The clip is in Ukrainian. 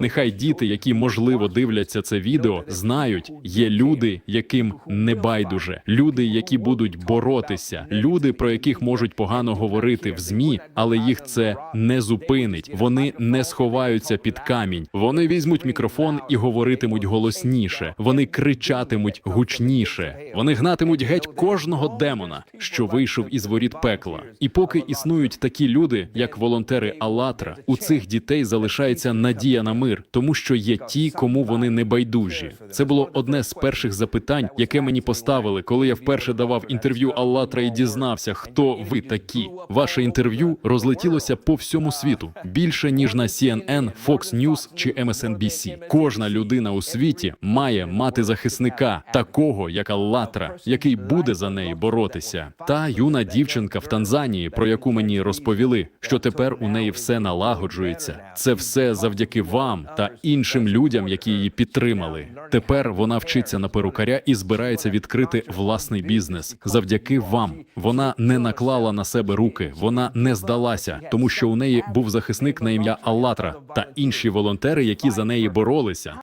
Нехай діти, які можливо дивляться це відео, знають, є люди, яким не байдуже, люди, які будуть боротися, люди, про яких можуть погано говорити в змі, але їх це не зупинить. Вони не сховаються під камінь. Вони візьмуть мікрофон і говоритимуть голосніше. Вони кричатимуть гучніше. Вони гнатимуть геть кожного демона, що вийшов із воріт пекла. І поки існують такі люди, як волонтери Аллатра, у цих дітей залишається надія на мир, тому що є ті, кому вони не байдужі. Це було одне з перших запитань, яке мені поставили, коли я вперше давав інтерв'ю Аллатра і дізнався, хто ви такі. Ваше інтерв'ю розлетілося по всьому світу більше ніж на CNN, Fox News чи MSNBC. Кожна людина у світі має мати захисника, такого як Аллатра, який буде за неї боротися. Та юна дівчинка в Танзанії, про яку мені розповіли, що тепер у неї все налагоджується. Це все завдяки вам та іншим людям, які її підтримали. Тепер вона вчиться на перукаря і збирається відкрити власний бізнес. Завдяки вам вона не наклала на себе руки, вона не здалася, тому що у неї був захисник на ім'я Аллатра та інші волонтери, які за неї боролися.